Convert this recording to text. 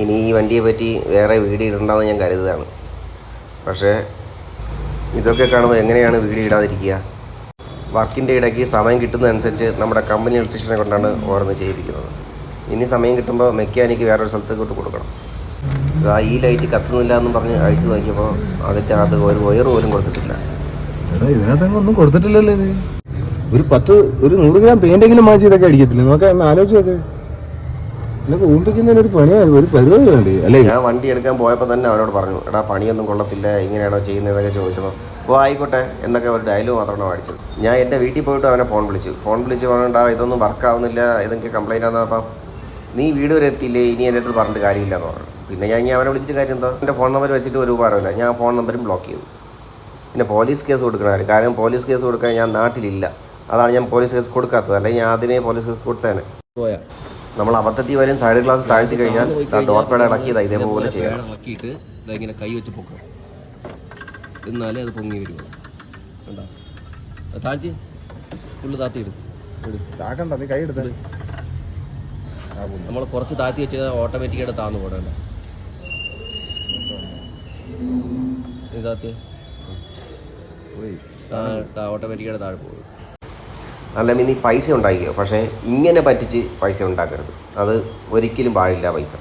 ഇനി ഈ വണ്ടിയെ പറ്റി വേറെ വീഡിയോ ഇടണ്ടെന്ന് ഞാൻ കരുതുകയാണ്. പക്ഷേ ഇതൊക്കെ കാണുമ്പോൾ എങ്ങനെയാണ് വീഡിയോ ഇടാതിരിക്കുക? വർക്കിന്റെ ഇടയ്ക്ക് സമയം കിട്ടുന്നതനുസരിച്ച് നമ്മുടെ കമ്പനി ഇലക്ട്രീഷ്യനെ കൊണ്ടാണ് ഓരോന്ന് ചെയ്യിപ്പിക്കുന്നത്. ഇനി സമയം കിട്ടുമ്പോൾ മെക്കാനിക്ക് വേറൊരു സ്ഥലത്തേക്കോട്ട് കൊടുക്കണം. ഈ ലൈറ്റ് കത്തുന്നില്ല എന്ന് പറഞ്ഞ് അഴിച്ചു നോക്കിയപ്പോൾ അതിന്റെ അകത്ത് ഒരു വയർ പോലും കൊടുത്തിട്ടില്ല. ഒന്നും കൊടുത്തിട്ടില്ലല്ലോ ഇത്. ഒരു പത്ത് ഒരു നൂറ് ഗ്രാം പെയിന്റെങ്കിലും മാച്ച് ഇതൊക്കെ അടിക്കത്തില്ല? നോക്കാം ഒന്ന് ഒരു പണിയാണ് ഒരു പരിപാടി വേണ്ടി? അല്ലേ? ഞാൻ വണ്ടി എടുക്കാൻ പോയപ്പോൾ തന്നെ അവരോട് പറഞ്ഞു എടാ പണിയൊന്നും കൊള്ളത്തില്ല ഇങ്ങനെയാണോ ചെയ്യുന്നതൊക്കെ ചോദിച്ചപ്പോൾ അപ്പോൾ ആയിക്കോട്ടെ എന്നൊക്കെ ഒരു ഡയലോഗ് മാത്രമാണ് അടിച്ചത് ഞാൻ എന്റെ വീട്ടിൽ പോയിട്ട് അവനെ ഫോൺ വിളിച്ചു. ഫോൺ വിളിച്ച് പറഞ്ഞിട്ടാ ഇതൊന്നും വർക്ക് ആവുന്നില്ല ഇതൊക്കെ കംപ്ലൈന്റ് ആണെന്ന് അപ്പം നീ വീട് വരെ എത്തിയില്ലേ ഇനി എന്റെ അടുത്ത് പറഞ്ഞിട്ട് കാര്യമില്ല എന്ന് പറഞ്ഞു. പിന്നെ ഞാൻ ഇനി അവനെ വിളിച്ചിട്ട് കാര്യം എന്താ? എന്റെ ഫോൺ നമ്പർ വെച്ചിട്ട് ഒരു ഉപകാരമില്ല ഞാൻ ഫോൺ നമ്പറും ബ്ലോക്ക് ചെയ്തു. പിന്നെ പോലീസ് കേസ് കൊടുക്കണ കാര്യം കാരണം പോലീസ് കേസ് കൊടുക്കാൻ ഞാൻ നാട്ടിലില്ല. അതാണ് ഞാൻ പോലീസ് കേസ് കൊടുക്കാത്തത്. അല്ലെങ്കിൽ ഞാൻ അതിനെ പോലീസ് കേസ് കൊടുത്തേനെ പോയാ. നമ്മൾ അബദ്ധത്തിൽ വരും സൈഡ് ഗ്ലാസ് താഴ്ത്തി കഴിഞ്ഞാൽ ഡോർ പേഡ് ഇളക്കിയതാ ഇതേപോലെ ചെയ്യണം ഇളക്കിയിട്ട് ഇങ്ങനെ കൈ വെച്ച് പൊക്കണം എന്നാലേ അത് പൊങ്ങി വരുള്ളൂ കണ്ടോ? താഴ്ത്തി ഫുള്ള് താത്തി ഇടും. താക്കണ്ട നീ കൈ എടുത്തത് നമ്മൾ കുറച്ച് താത്തി വെച്ച് ഓട്ടോമാറ്റിക്കായിട്ട് താന്ന് പോകണ്ട ഇത് താത്തി ഓട്ടോമാറ്റിക്കായിട്ട് താഴെ പോകും. അല്ലെങ്കിൽ നീ പൈസ ഉണ്ടാക്കിയോ പക്ഷേ ഇങ്ങനെ പറ്റിച്ച് പൈസ ഉണ്ടാക്കരുത്. അത് ഒരിക്കലും പാടില്ല പൈസ.